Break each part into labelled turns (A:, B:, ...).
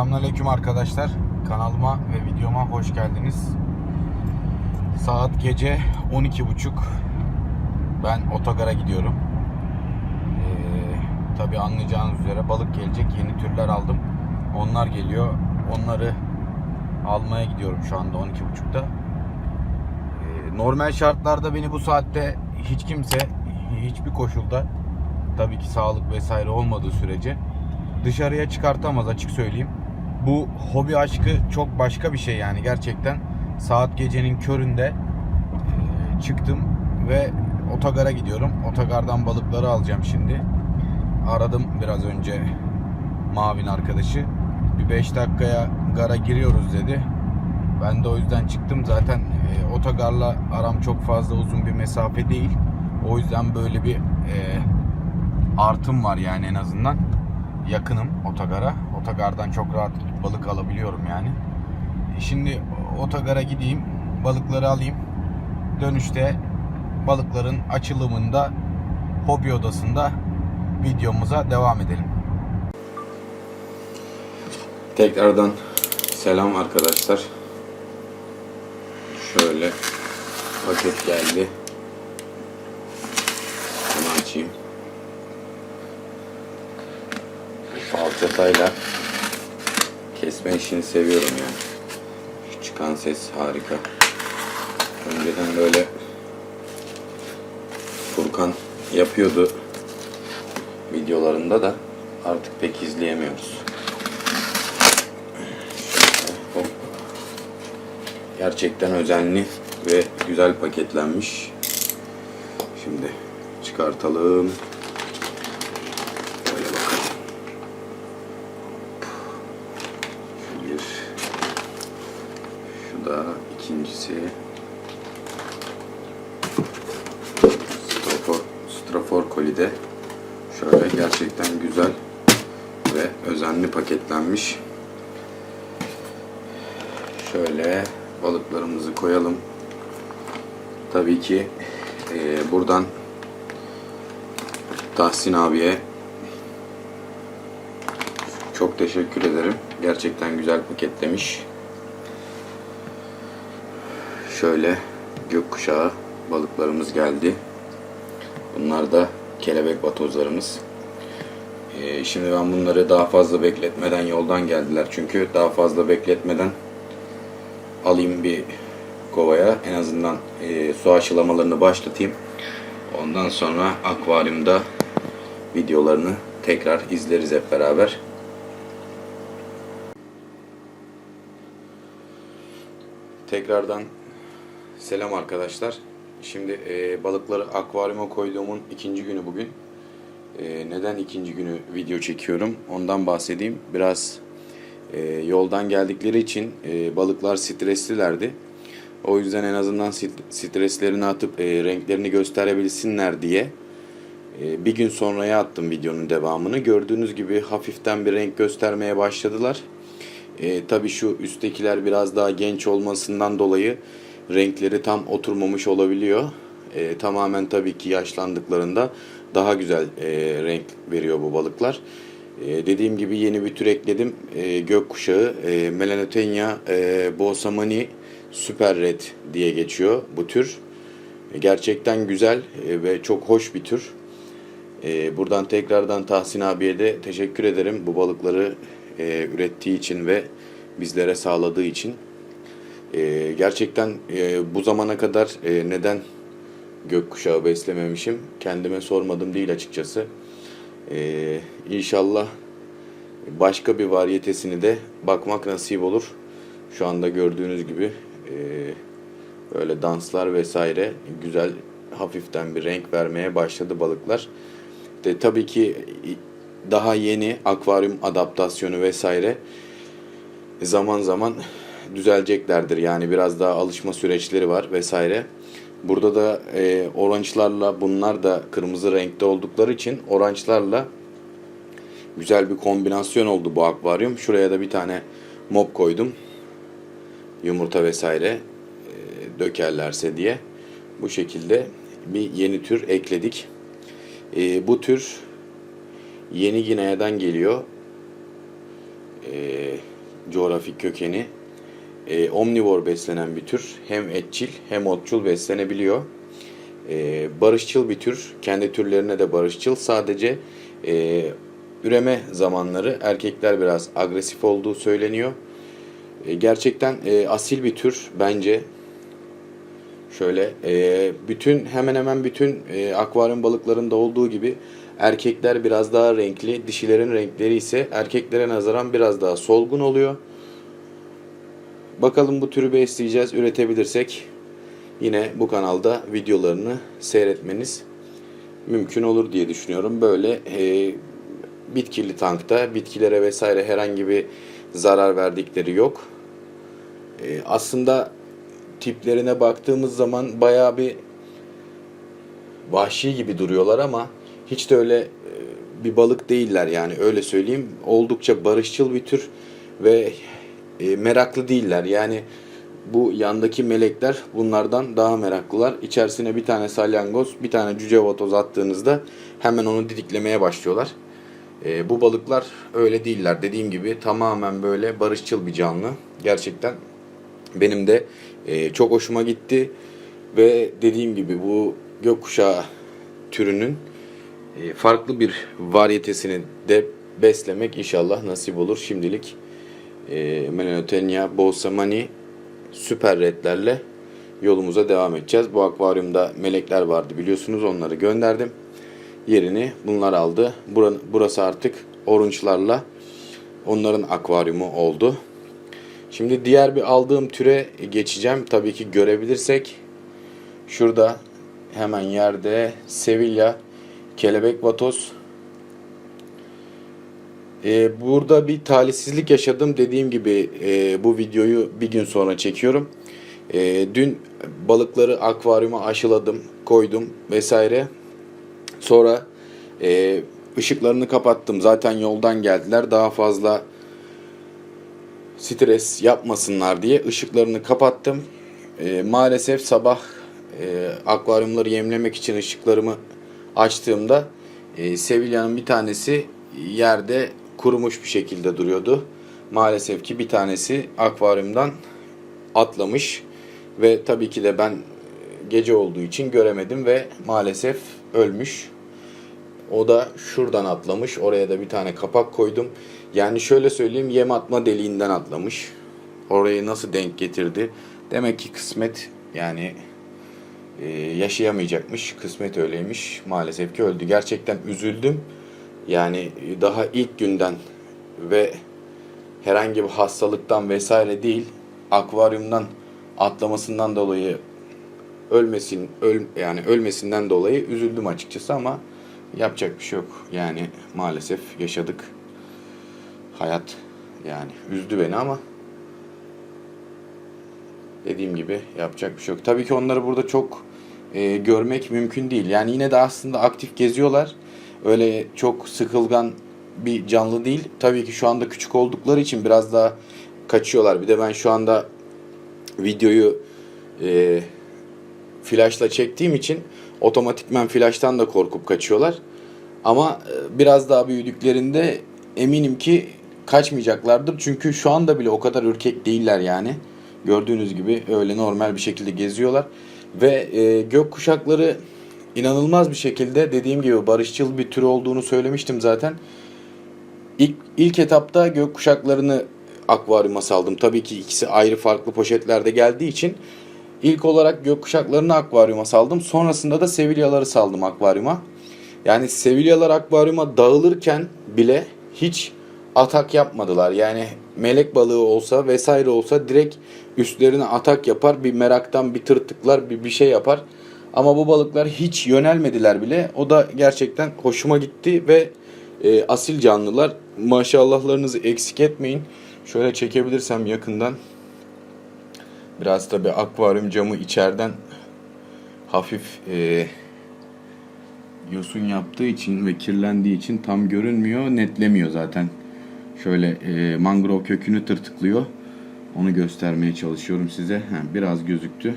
A: Selamünaleyküm arkadaşlar. Kanalıma ve videoma hoş geldiniz. Saat gece 12.30. Ben otogara gidiyorum. Ee, Tabi anlayacağınız üzere balık gelecek. Yeni türler aldım. Onlar geliyor. Onları almaya gidiyorum şu anda 12.30'da. Ee, normal şartlarda beni bu saatte hiç kimse hiçbir koşulda tabii ki sağlık vesaire olmadığı sürece dışarıya çıkartamaz açık söyleyeyim. Bu hobi aşkı çok başka bir şey yani gerçekten. Saat gecenin köründe e, çıktım ve otogara gidiyorum. Otogardan balıkları alacağım şimdi. Aradım biraz önce Mavin arkadaşı. Bir 5 dakikaya gara giriyoruz dedi. Ben de o yüzden çıktım. Zaten e, otogarla aram çok fazla uzun bir mesafe değil. O yüzden böyle bir e, artım var yani en azından. Yakınım otogara. Otogardan çok rahat balık alabiliyorum yani. E, Şimdi otogara gideyim, balıkları alayım. Dönüşte balıkların açılımında hobi odasında videomuza devam edelim. Tekrardan selam arkadaşlar. Şöyle paket geldi. Falçatayla kesme işini seviyorum yani. Şu çıkan ses harika. Önceden böyle Furkan yapıyordu videolarında da artık pek izleyemiyoruz. Gerçekten özenli ve güzel paketlenmiş. Şimdi çıkartalım. Böyle bakalım. Şu bir. Şu da ikincisi. Strafor, Strafor kolide. Şöyle gerçekten güzel ve özenli paketlenmiş. Şöyle balıklarımızı koyalım. Tabii ki eee, buradan Tahsin abiye çok teşekkür ederim. Gerçekten güzel paketlemiş. Şöyle gökkuşağı balıklarımız geldi. Bunlar da kelebek batozlarımız. Ee, şimdi ben bunları daha fazla bekletmeden yoldan geldiler. Çünkü daha fazla bekletmeden alayım bir kovaya. En azından e, su aşılamalarını başlatayım. Ondan sonra akvaryumda videolarını tekrar izleriz hep beraber. Tekrardan selam arkadaşlar. Şimdi e, balıkları akvaryuma koyduğumun ikinci günü bugün. E, neden ikinci günü video çekiyorum? Ondan bahsedeyim. Biraz e, yoldan geldikleri için e, balıklar streslilerdi. O yüzden en azından st- streslerini atıp e, renklerini gösterebilsinler diye e, bir gün sonraya attım videonun devamını. Gördüğünüz gibi hafiften bir renk göstermeye başladılar. E, tabii şu üsttekiler biraz daha genç olmasından dolayı renkleri tam oturmamış olabiliyor. E, tamamen tabii ki yaşlandıklarında daha güzel e, renk veriyor bu balıklar. E, dediğim gibi yeni bir tür ekledim. E, gökkuşağı e, Melanotenia e, bosamani Super Red diye geçiyor bu tür. E, gerçekten güzel e, ve çok hoş bir tür. E, buradan tekrardan Tahsin abiye de teşekkür ederim bu balıkları e, ürettiği için ve bizlere sağladığı için. E, gerçekten e, bu zamana kadar e, neden gökkuşağı beslememişim kendime sormadım değil açıkçası. E, inşallah başka bir varyetesini de bakmak nasip olur. Şu anda gördüğünüz gibi e, böyle danslar vesaire güzel hafiften bir renk vermeye başladı balıklar. De, tabii ki daha yeni akvaryum adaptasyonu vesaire zaman zaman düzeleceklerdir. Yani biraz daha alışma süreçleri var vesaire. Burada da e, orançlarla bunlar da kırmızı renkte oldukları için orançlarla güzel bir kombinasyon oldu bu akvaryum. Şuraya da bir tane mop koydum. Yumurta vesaire e, dökerlerse diye. Bu şekilde bir yeni tür ekledik. E, bu tür Yeni Gine'den geliyor. E, coğrafik kökeni. E, omnivor beslenen bir tür. Hem etçil hem otçul beslenebiliyor. E, barışçıl bir tür. Kendi türlerine de barışçıl. Sadece e, üreme zamanları erkekler biraz agresif olduğu söyleniyor. E, gerçekten e, asil bir tür bence. Şöyle e, bütün hemen hemen bütün e, akvaryum balıklarında olduğu gibi erkekler biraz daha renkli, dişilerin renkleri ise erkeklere nazaran biraz daha solgun oluyor. Bakalım bu türü besleyeceğiz, üretebilirsek yine bu kanalda videolarını seyretmeniz mümkün olur diye düşünüyorum. Böyle e, bitkili tankta bitkilere vesaire herhangi bir zarar verdikleri yok. E, aslında tiplerine baktığımız zaman bayağı bir vahşi gibi duruyorlar ama hiç de öyle e, bir balık değiller yani öyle söyleyeyim. Oldukça barışçıl bir tür ve e, meraklı değiller. Yani bu yandaki melekler bunlardan daha meraklılar. İçerisine bir tane salyangoz, bir tane cüce vatoz attığınızda hemen onu didiklemeye başlıyorlar. E, bu balıklar öyle değiller. Dediğim gibi tamamen böyle barışçıl bir canlı. Gerçekten benim de e, çok hoşuma gitti. Ve dediğim gibi bu gökkuşağı türünün e, farklı bir varyetesini de beslemek inşallah nasip olur. Şimdilik e, Melanotenia bolsamani süper redlerle yolumuza devam edeceğiz. Bu akvaryumda melekler vardı biliyorsunuz onları gönderdim. Yerini bunlar aldı. Burası artık orunçlarla onların akvaryumu oldu. Şimdi diğer bir aldığım türe geçeceğim. Tabii ki görebilirsek şurada hemen yerde Sevilla kelebek vatoz. Ee, burada bir talihsizlik yaşadım. Dediğim gibi e, bu videoyu bir gün sonra çekiyorum. E, dün balıkları akvaryuma aşıladım, koydum vesaire. Sonra e, ışıklarını kapattım. Zaten yoldan geldiler. Daha fazla stres yapmasınlar diye ışıklarını kapattım. E, maalesef sabah e, akvaryumları yemlemek için ışıklarımı açtığımda e, Sevilla'nın bir tanesi yerde kurumuş bir şekilde duruyordu. Maalesef ki bir tanesi akvaryumdan atlamış ve tabii ki de ben gece olduğu için göremedim ve maalesef ölmüş. O da şuradan atlamış. Oraya da bir tane kapak koydum. Yani şöyle söyleyeyim yem atma deliğinden atlamış. Orayı nasıl denk getirdi? Demek ki kısmet yani e, yaşayamayacakmış. Kısmet öyleymiş. Maalesef ki öldü. Gerçekten üzüldüm. Yani daha ilk günden ve herhangi bir hastalıktan vesaire değil akvaryumdan atlamasından dolayı ölmesin öl yani ölmesinden dolayı üzüldüm açıkçası ama yapacak bir şey yok. Yani maalesef yaşadık. Hayat yani üzdü beni ama dediğim gibi yapacak bir şey yok. Tabii ki onları burada çok e, görmek mümkün değil. Yani yine de aslında aktif geziyorlar. Öyle çok sıkılgan bir canlı değil. Tabii ki şu anda küçük oldukları için biraz daha kaçıyorlar. Bir de ben şu anda videoyu e, flashla çektiğim için otomatikmen flash'tan da korkup kaçıyorlar. Ama e, biraz daha büyüdüklerinde eminim ki kaçmayacaklardır. Çünkü şu anda bile o kadar ürkek değiller yani. Gördüğünüz gibi öyle normal bir şekilde geziyorlar. Ve e, gök kuşakları inanılmaz bir şekilde dediğim gibi barışçıl bir tür olduğunu söylemiştim zaten. İlk, ilk etapta gök kuşaklarını akvaryuma saldım. Tabii ki ikisi ayrı farklı poşetlerde geldiği için ilk olarak gök kuşaklarını akvaryuma saldım. Sonrasında da Sevilyaları saldım akvaryuma. Yani Sevilyalar akvaryuma dağılırken bile hiç atak yapmadılar. Yani melek balığı olsa vesaire olsa direkt üstlerine atak yapar. Bir meraktan bir tırtıklar bir bir şey yapar. Ama bu balıklar hiç yönelmediler bile. O da gerçekten hoşuma gitti ve e, asil canlılar. Maşallahlarınızı eksik etmeyin. Şöyle çekebilirsem yakından. Biraz tabi akvaryum camı içeriden hafif e, yosun yaptığı için ve kirlendiği için tam görünmüyor, netlemiyor zaten. Şöyle e, mangrove kökünü tırtıklıyor. Onu göstermeye çalışıyorum size. Heh, biraz gözüktü.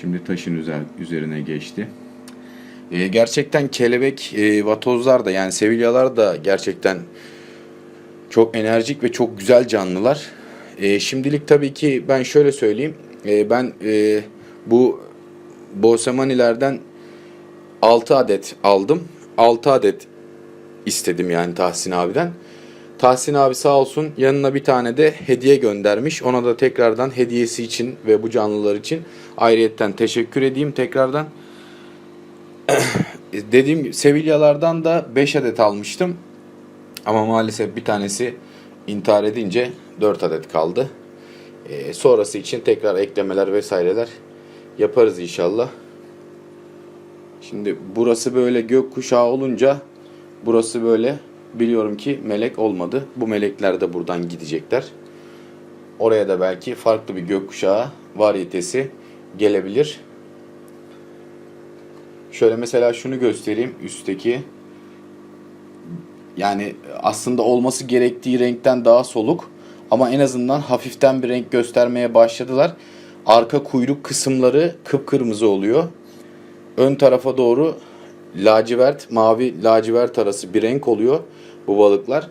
A: Şimdi taşın üzer, üzerine geçti. E, gerçekten kelebek e, vatozlar da yani sevilyalar da gerçekten çok enerjik ve çok güzel canlılar. E, şimdilik tabii ki ben şöyle söyleyeyim. E, ben e, bu Bosemanilerden 6 adet aldım. 6 adet istedim yani Tahsin abiden. Tahsin abi sağ olsun yanına bir tane de hediye göndermiş. Ona da tekrardan hediyesi için ve bu canlılar için ayrıyetten teşekkür edeyim tekrardan. Dediğim gibi Sevilla'lardan da 5 adet almıştım. Ama maalesef bir tanesi intihar edince 4 adet kaldı. Ee, sonrası için tekrar eklemeler vesaireler yaparız inşallah. Şimdi burası böyle gökkuşağı olunca burası böyle biliyorum ki melek olmadı. Bu melekler de buradan gidecekler. Oraya da belki farklı bir gökkuşağı varyetesi gelebilir. Şöyle mesela şunu göstereyim üstteki. Yani aslında olması gerektiği renkten daha soluk ama en azından hafiften bir renk göstermeye başladılar. Arka kuyruk kısımları kıpkırmızı oluyor. Ön tarafa doğru lacivert, mavi lacivert arası bir renk oluyor bu balıklar.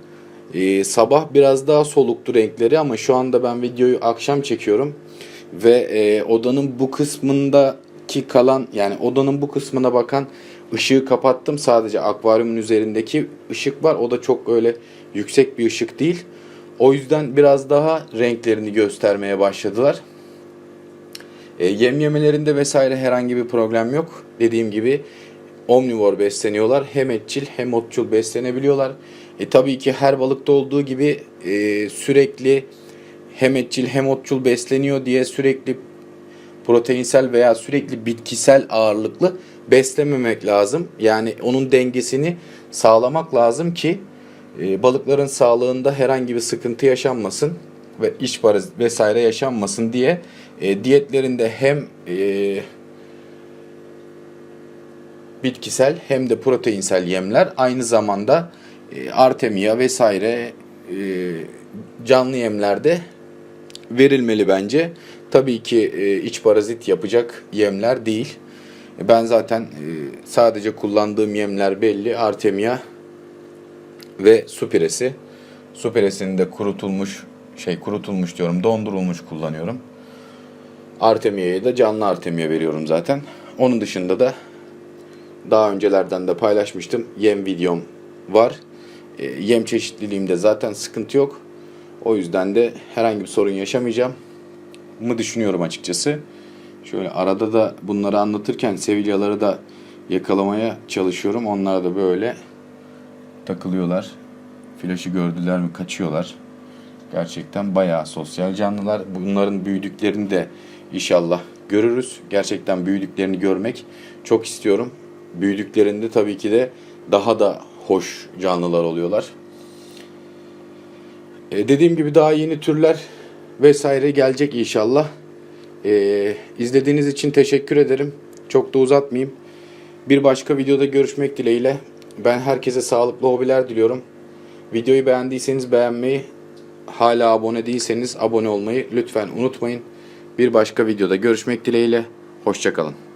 A: Ee, sabah biraz daha soluktu renkleri ama şu anda ben videoyu akşam çekiyorum. Ve e, odanın bu kısmındaki kalan yani odanın bu kısmına bakan ışığı kapattım. Sadece akvaryumun üzerindeki ışık var. O da çok öyle yüksek bir ışık değil. O yüzden biraz daha renklerini göstermeye başladılar. E, yem yemelerinde vesaire herhangi bir problem yok. Dediğim gibi omnivor besleniyorlar. Hem etçil hem otçul beslenebiliyorlar. E, tabii ki her balıkta olduğu gibi e, sürekli hem etçil hem otçul besleniyor diye sürekli proteinsel veya sürekli bitkisel ağırlıklı beslememek lazım. Yani onun dengesini sağlamak lazım ki e, balıkların sağlığında herhangi bir sıkıntı yaşanmasın ve iç parazit vesaire yaşanmasın diye e, diyetlerinde hem e, bitkisel hem de proteinsel yemler aynı zamanda e, artemia vesaire e, canlı yemlerde verilmeli bence. Tabii ki e, iç parazit yapacak yemler değil. Ben zaten e, sadece kullandığım yemler belli. Artemia ve su piresi. Su piresini de kurutulmuş şey kurutulmuş diyorum dondurulmuş kullanıyorum. Artemia'yı da canlı artemia veriyorum zaten. Onun dışında da daha öncelerden de paylaşmıştım. Yem videom var. E, yem çeşitliliğimde zaten sıkıntı yok. O yüzden de herhangi bir sorun yaşamayacağım mı düşünüyorum açıkçası. Şöyle arada da bunları anlatırken Sevilyaları da yakalamaya çalışıyorum. Onlar da böyle takılıyorlar. Flaşı gördüler mi kaçıyorlar. Gerçekten bayağı sosyal canlılar. Bunların büyüdüklerini de inşallah görürüz. Gerçekten büyüdüklerini görmek çok istiyorum. Büyüdüklerinde tabii ki de daha da hoş canlılar oluyorlar. E, dediğim gibi daha yeni türler vesaire gelecek inşallah. E, izlediğiniz için teşekkür ederim. Çok da uzatmayayım. Bir başka videoda görüşmek dileğiyle. Ben herkese sağlıklı hobiler diliyorum. Videoyu beğendiyseniz beğenmeyi, hala abone değilseniz abone olmayı lütfen unutmayın. Bir başka videoda görüşmek dileğiyle. Hoşçakalın.